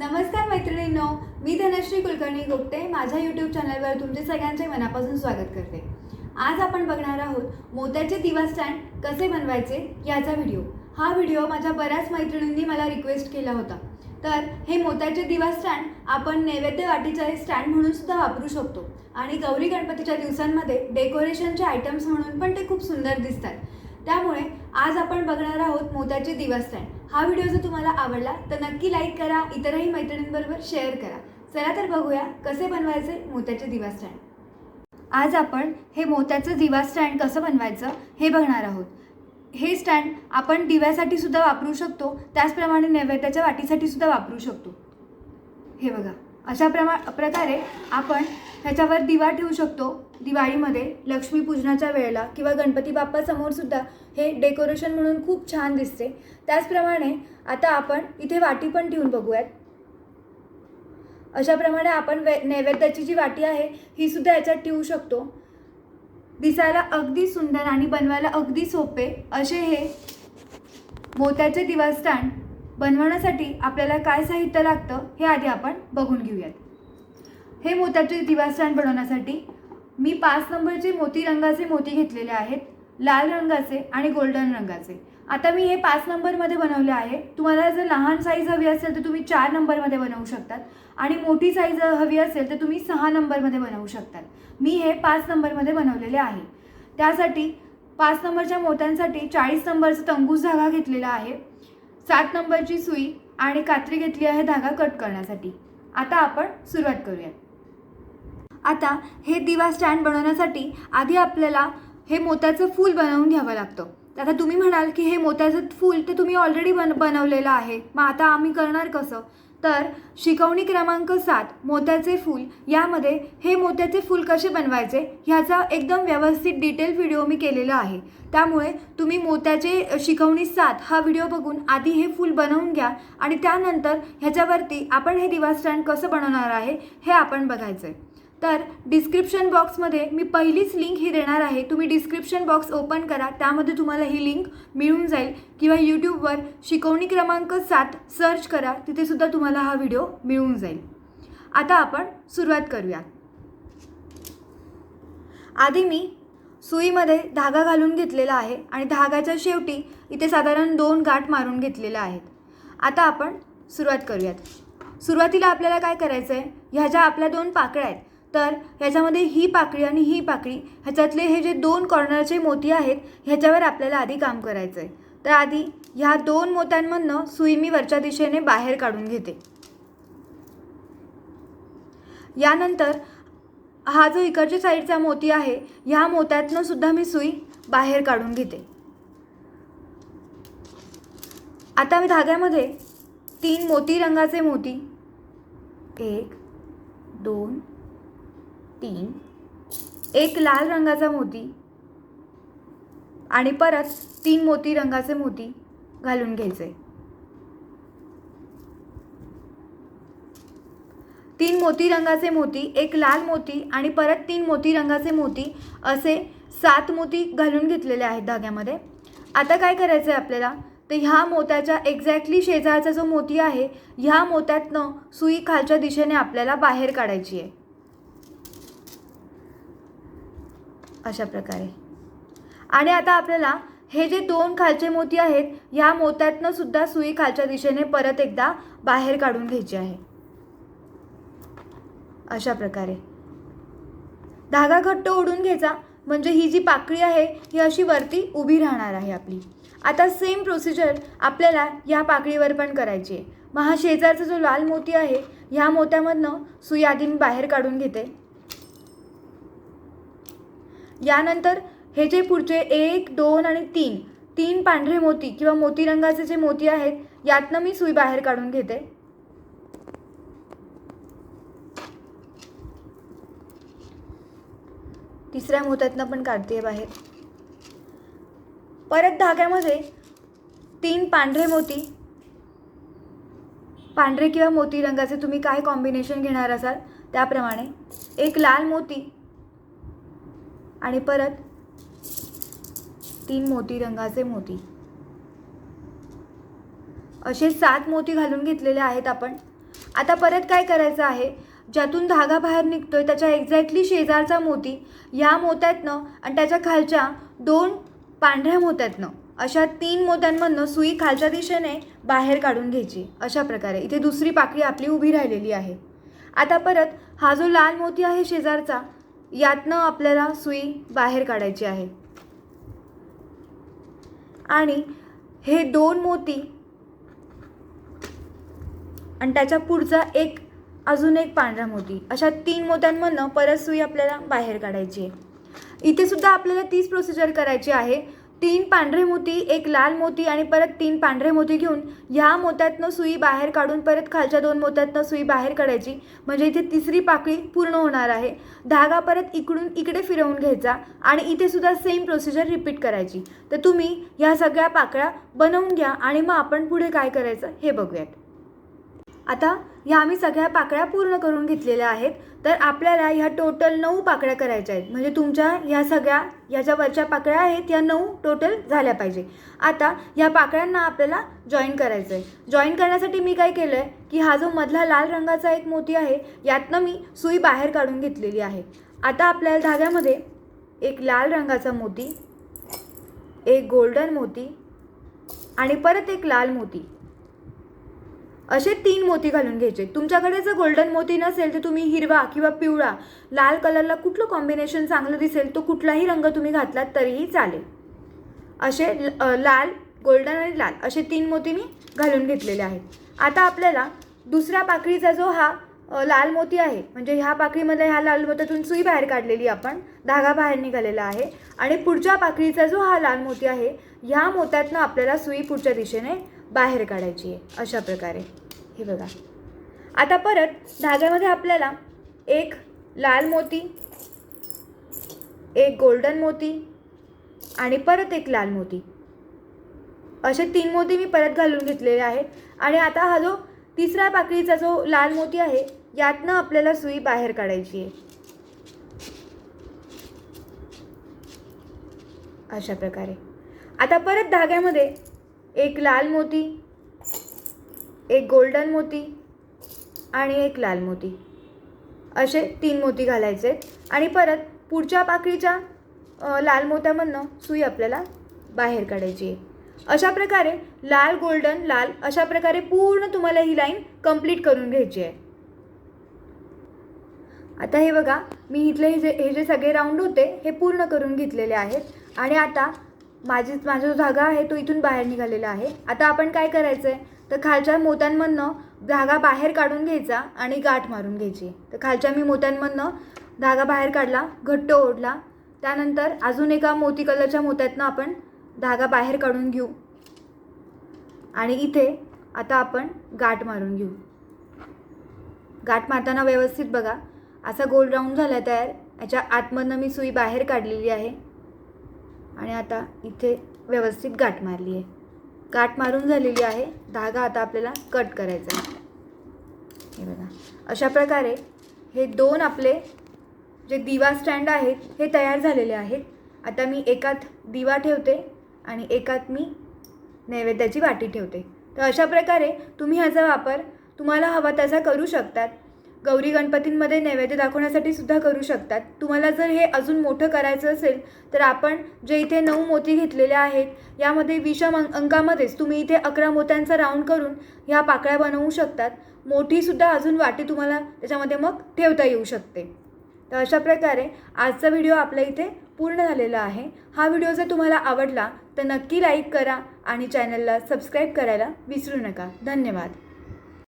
नमस्कार मैत्रिणींनो मी धनश्री कुलकर्णी गुप्ते. माझ्या यूट्यूब चॅनलवर तुमचे सगळ्यांचे मनापासून स्वागत करते. आज आपण बघणार आहोत मोत्याचे दिवा स्टँड कसे बनवायचे याचा व्हिडिओ हा व्हिडिओ माझ्या बऱ्याच मैत्रिणींनी मला रिक्वेस्ट केला होता. तर हे मोत्याचे दिवा स्टँड आपण नैवेद्य वाटीचे स्टँड म्हणून सुद्धा वापरू शकतो. आणि गौरी गणपतीच्या दिवसांमध्ये डेकोरेशनचे आयटम्स म्हणून पण ते खूप सुंदर दिसतात. त्यामुळे आज आपण बघणार आहोत मोत्याचे दिवा स्टँड हा व्हिडिओ जर तुम्हाला आवडला तर नक्की लाईक करा इतरही मैत्रिणींबरोबर शेअर करा. चला तर बघूया कसे बनवायचे मोत्याचे दिवा स्टँड आज आपण हे मोत्याचं दिवा स्टँड कसं बनवायचं हे बघणार आहोत. हे स्टँड आपण दिव्यासाठी सुद्धा वापरू शकतो त्याचप्रमाणे नैवेद्याच्या वाटीसाठी सुद्धा वापरू शकतो. हे बघा अशा प्रमा प्रकारे आपण ह्याच्यावर दिवा ठेवू शकतो. दिवाळीमध्ये लक्ष्मीपूजनाच्या वेळेला किंवा गणपती बाप्पासमोर सुद्धा हे डेकोरेशन म्हणून खूप छान दिसते. त्याचप्रमाणे आता आपण इथे वाटी पण ठेवून बघूयात. अशाप्रमाणे आपण वे नैवेद्याची जी वाटी आहे ही सुद्धा याच्यात ठेवू शकतो. दिसायला अगदी सुंदर आणि बनवायला अगदी सोपे असे हे मोत्याचे दिवा स्टँड बनवण्यासाठी आपल्याला काय साहित्य लागतं हे आधी आपण बघून घेऊयात. हे मोत्याचे दिवा स्टँड बनवण्यासाठी मी पाच नंबरचे मोती रंगाचे मोती घेतलेले आहेत. लाल रंगाचे आणि गोल्डन रंगाचे. आता मी हे पाच नंबरमध्ये बनवले आहे. तुम्हाला जर लहान साईज हवी असेल तर तुम्ही चार नंबरमध्ये बनवू शकतात. आणि मोठी साईज हवी असेल तर तुम्ही सहा नंबरमध्ये बनवू शकतात. मी हे पाच नंबरमध्ये बनवलेले आहे. त्यासाठी पाच नंबरच्या मोत्यांसाठी चाळीस नंबरचा तंगूस धागा घेतलेला आहे. सात नंबरची सुई आणि कात्री घेतली आहे धागा कट करण्यासाठी. आता आपण सुरुवात करूयात. आता हे दिवा स्टँड बनवण्यासाठी आधी आपल्याला हे मोत्याचं फूल बनवून घ्यावं लागतं. आता तुम्ही म्हणाल की हे मोत्याचं फूल तर तुम्ही ऑलरेडी बन बनवलेलं आहे. मग आता आम्ही करणार कसं? तर शिकवणी क्रमांक सात मोत्याचे फूल. यामध्ये हे मोत्याचे फूल कसे बनवायचे ह्याचा एकदम व्यवस्थित डिटेल व्हिडिओ मी केलेला आहे. त्यामुळे तुम्ही मोत्याचे शिकवणी सात हा व्हिडिओ बघून आधी हे फूल बनवून घ्या आणि त्यानंतर ह्याच्यावरती आपण हे दिवा स्टँड कसं बनवणार आहे हे आपण बघायचं आहे तर डिस्क्रिप्शन बॉक्समध्ये मी पहिलीच लिंक ही देणार आहे. तुम्ही डिस्क्रिप्शन बॉक्स ओपन करा. त्यामध्ये तुम्हाला ही लिंक मिळून जाईल. किंवा यूट्यूबवर शिकवणी क्रमांक सात सर्च करा. तिथेसुद्धा तुम्हाला हा व्हिडिओ मिळून जाईल. आता आपण सुरुवात करूया आधी मी सुईमध्ये धागा घालून घेतलेला आहे आणि धागाच्या शेवटी इथे साधारण दोन गाठ मारून घेतलेल्या आहेत. आता आपण सुरुवात करूयात. सुरुवातीला आपल्याला काय करायचं आहे ह्या ज्या आपल्या दोन पाकळ्या आहेत तर ह्याच्यामध्ये ही पाकळी आणि ही पाकळी ह्याच्यातले हे जे दोन कॉर्नरचे मोती आहेत ह्याच्यावर आपल्याला आधी काम करायचं आहे तर आधी ह्या दोन मोत्यांमधनं सुई मी वरच्या दिशेने बाहेर काढून घेते. यानंतर हा जो इकडच्या साईडचा मोती आहे ह्या मोत्यातनं सुद्धा मी सुई बाहेर काढून घेते. आता मी धाग्यामध्ये तीन मोती रंगाचे मोती. एक दोन तीन एक लाल रंगाचा मोती आणि परत तीन मोती रंगाचे मोती घालून घ्यायचे. तीन मोती रंगाचे मोती एक लाल मोती आणि परत तीन मोती रंगाचे मोती असे सात मोती घालून घेतलेले आहेत धाग्यामध्ये. आता काय करायचं आहे आपल्याला? तर ह्या मोत्याच्या एक्झॅक्टली शेजारचा जो मोती आहे ह्या मोत्यातनं सुई खालच्या दिशेने आपल्याला बाहेर काढायची आहे. अशा प्रकारे. आणि आता आपल्याला हे जे दोन खालचे मोती आहेत ह्या मोत्यातनं सुद्धा सुई खालच्या दिशेने परत एकदा बाहेर काढून घ्यायची आहे. अशा प्रकारे. धागा घट्ट ओढून घ्यायचा म्हणजे ही जी पाकळी आहे ही अशी वरती उभी राहणार आहे आपली. आता सेम प्रोसिजर आपल्याला या पाकळीवर पण करायची आहे. मग हा शेजारचा जो लाल मोती आहे ह्या मोत्यामधनं सुई आधी मी बाहेर काढून घेते. यानंतर हे जे पुढचे एक दोन आणि तीन तीन पांढरे मोती किंवा मोती रंगाचे जे मोती आहेत यातनं मी सुई बाहेर काढून घेते. तिसऱ्या मोत्यातनं पण काढते बाहेर. परत धाग्यामध्ये तीन पांढरे मोती. पांढरे किंवा मोती रंगाचे तुम्ही काय कॉम्बिनेशन घेणार असाल त्याप्रमाणे एक लाल मोती आणि परत तीन मोती रंगाचे मोती. असे सात मोती घालून घेतलेले आहेत आपण. आता परत काय करायचं आहे? ज्यातून धागा बाहेर निघतोय त्याच्या एक्झॅक्टली शेजारचा मोती या मोत्यातनं आणि त्याच्या खालच्या दोन पांढऱ्या मोत्यातनं. अशा तीन मोत्यांमधनं सुई खालच्या दिशेने बाहेर काढून घ्यायची. अशा प्रकारे. इथे दुसरी पाकळी आपली उभी राहिलेली आहे. आता परत हा जो लाल मोती आहे शेजारचा यातनं आपल्याला सुई बाहेर काढायची आहे. आणि हे दोन मोती आणि त्याच्या पुढचा एक अजून एक पांढरा मोती अशा तीन मोत्यांमधनं परत सुई आपल्याला बाहेर काढायची आहे. इथे सुद्धा आपल्याला तीच प्रोसिजर करायची आहे. तीन पांढरे मोती एक लाल मोती आणि परत तीन पांढरे मोती घेऊन ह्या मोत्यातनं सुई बाहेर काढून परत खालच्या दोन मोत्यातनं सुई बाहेर काढायची. म्हणजे इथे तिसरी पाकळी पूर्ण होणार आहे. धागा परत इकडून इकडे फिरवून घ्यायचा आणि इथे सुद्धा सेम प्रोसिजर रिपीट करायची. तर तुम्ही ह्या सगळ्या पाकळ्या बनवून घ्या आणि मग आपण पुढे काय करायचं हे बघूयात. आता ह्या आम्ही सगळ्या पाकळ्या पूर्ण करून घेतलेल्या आहेत. तर आपल्याला ह्या टोटल नऊ पाकळ्या करायच्या आहेत. म्हणजे तुमच्या ह्या सगळ्या ह्याच्या वरच्या पाकळ्या आहेत या नऊ टोटल झाल्या पाहिजे. आता ह्या पाकळ्यांना आपल्याला जॉईन करायचं आहे जॉईन करण्यासाठी मी काय केलं आहे की हा जो मधला लाल रंगाचा एक मोती आहे यातनं मी सुई बाहेर काढून घेतलेली आहे. आता आपल्याला धाग्यामध्ये एक लाल रंगाचा मोती एक गोल्डन मोती आणि परत एक लाल मोती. असे तीन मोती घालून घ्यायचे. तुमच्याकडे जर गोल्डन मोती नसेल तर तुम्ही हिरवा किंवा पिवळा लाल कलरला कुठलं कॉम्बिनेशन चांगलं दिसेल तो कुठलाही रंग तुम्ही घातलात तरीही चालेल. असे ल- लाल गोल्डन आणि लाल असे तीन मोती मी घालून घेतलेले आहेत. आता आपल्याला दुसऱ्या पाकळीचा जो हा लाल मोती आहे. म्हणजे ह्या पाकळीमध्ये ह्या लाल मोत्यातून सुई बाहेर काढलेली आपण. धागा बाहेर निघालेला आहे. आणि पुढच्या पाकळीचा जो हा लाल मोती आहे ह्या मोत्यातनं आपल्याला सुई पुढच्या दिशेने बाहेर काढायची आहे. अशा प्रकारे. हे बघा. आता परत धाग्यामध्ये आपल्याला एक लाल मोती एक गोल्डन मोती आणि परत एक लाल मोती. असे तीन मोती मी परत घालून घेतलेले आहेत. आणि आता हा जो तिसऱ्या पाकळीचा जो लाल मोती आहे यातनं आपल्याला सुई बाहेर काढायची आहे. अशा प्रकारे. आता परत धाग्यामध्ये एक लाल मोती एक गोल्डन मोती आणि एक लाल मोती. असे तीन मोती घालायचे आणि परत पुढच्या पाकळीच्या लाल मोत्यामधनं सुई आपल्याला बाहेर काढायची आहे. अशा प्रकारे लाल गोल्डन लाल अशा प्रकारे पूर्ण तुम्हाला ही लाईन कंप्लीट करून घ्यायची आहे. आता हे बघा मी इथले हे जे हे जे सगळे राऊंड होते हे पूर्ण करून घेतलेले आहेत. आणि आता माझी माझा जो धागा आहे तो इथून बाहेर निघालेला आहे. आता आपण काय करायचं आहे तर खालच्या मोत्यांमधनं धागा बाहेर काढून घ्यायचा आणि गाठ मारून घ्यायची. तर खालच्या मी मोत्यांमधनं धागा बाहेर काढला घट्ट ओढला. त्यानंतर अजून एका मोती कलरच्या मोत्यातनं आपण धागा बाहेर काढून घेऊ. आणि इथे आता आपण गाठ मारून घेऊ. गाठ मारताना व्यवस्थित बघा. असा गोल राऊंड झाला आहे तयार. याच्या आतमधनं मी सुई बाहेर काढलेली आहे. आणि आता इथे व्यवस्थित गाठ मारली आहे. गाठ मारून झालेली आहे. धागा आता आपल्याला कट करायचा आहे. हे बघा. अशा प्रकारे हे दोन आपले जे दिवा स्टँड आहेत हे तयार झालेले आहेत. आता मी एकात दिवा ठेवते आणि एकात मी नैवेद्याची वाटी ठेवते. तर अशा प्रकारे तुम्ही ह्याचा वापर तुम्हाला हवा तसा करू शकतात. गौरी गणपतींमध्ये नैवेद्य दाखवण्यासाठी सुद्धा करू शकतात. तुम्हाला जर हे अजून मोठं करायचं असेल तर आपण जे इथे नऊ मोती घेतलेले आहेत यामध्ये विषम अंक अंकामध्येच तुम्ही इथे अकरा मोत्यांचा राऊंड करून ह्या पाकळ्या बनवू शकतात. मोठीसुद्धा अजून वाटी तुम्हाला त्याच्यामध्ये मग ठेवता येऊ शकते. तर अशा प्रकारे आजचा व्हिडिओ आपल्या इथे पूर्ण झालेला आहे. हा व्हिडिओ जर तुम्हाला आवडला तर नक्की लाईक करा आणि चॅनलला सबस्क्राईब करायला विसरू नका. धन्यवाद.